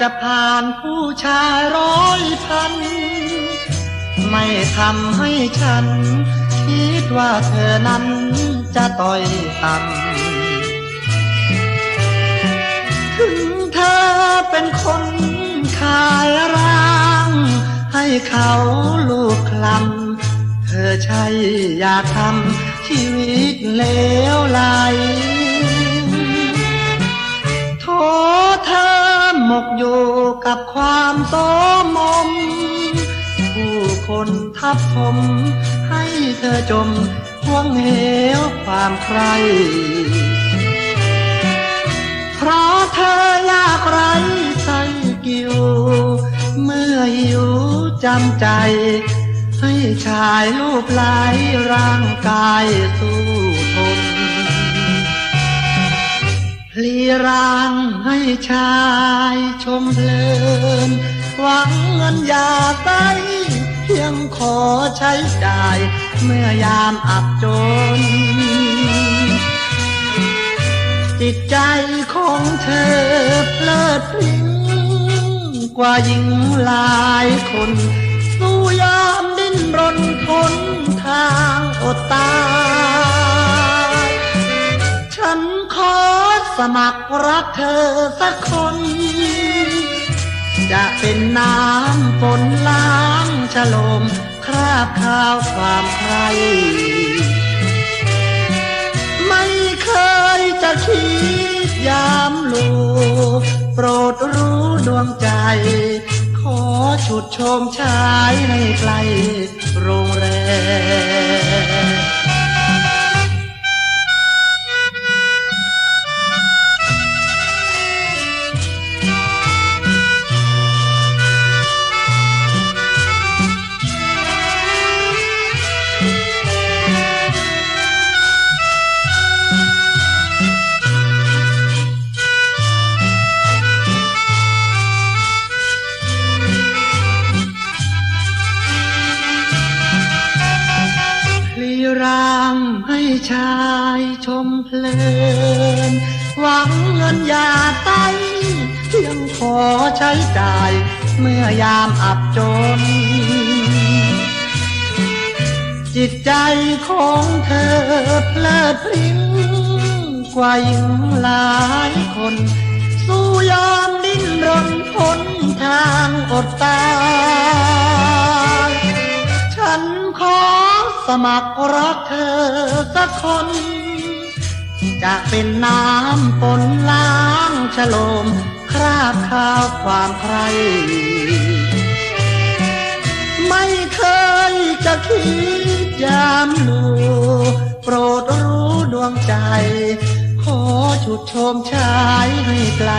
จะผ่านผู้ชายร้อยพัน ไม่ทำให้ฉัน คิดว่าเธอนั้นจะต่อยต่ำถึงเธอเป็นคนขายร่าง ให้เขาลูกคลำเธอใช่อยากทำชีวิตเลวไหล โสมม ผู้คนทับถมให้เธอจมห่วงเหวความใคร เพราะเธอยากไรใส่กิว เมื่อหิวจำใจ ให้ชายรูปไหลายร่างกายสู้ทน ร่างให้ชายชมเพลิน หวังเงินอยาใสเพียงขอใช้จ่าย เมื่อยามอับจน จิตใจของเธอเพลิดพริ้งกว่าหญิงหลายคน สู้ยอมดิ้นรนทนทางอดตาย สมัครรักเธอสักคน จะเป็นน้ำฝนล้างฉลมคราบข้าวความใคร ไม่เคยจะคิดยามลูกโปรดรู้ดวงใจ ขอฉุดชมชายให้ไกลโรงแรม ร่างให้ชายชมเพลิน หวังเงินยาไตเพียงขอใช้จ่าย เมื่อยามอับจน จิตใจของเธอเพลิดพริ้งกว่าหญิงหลายคน สู้ยอมดิ้นรนพ้นทางอดตาย มัครรักเธอสักคน จะเป็นน้ำปนล้างฉลม คราบข้าวความใคร ไม่เคยจะคิดยามลูโปรดรู้ดวงใจ ขอฉุดโชมชายให้ไกล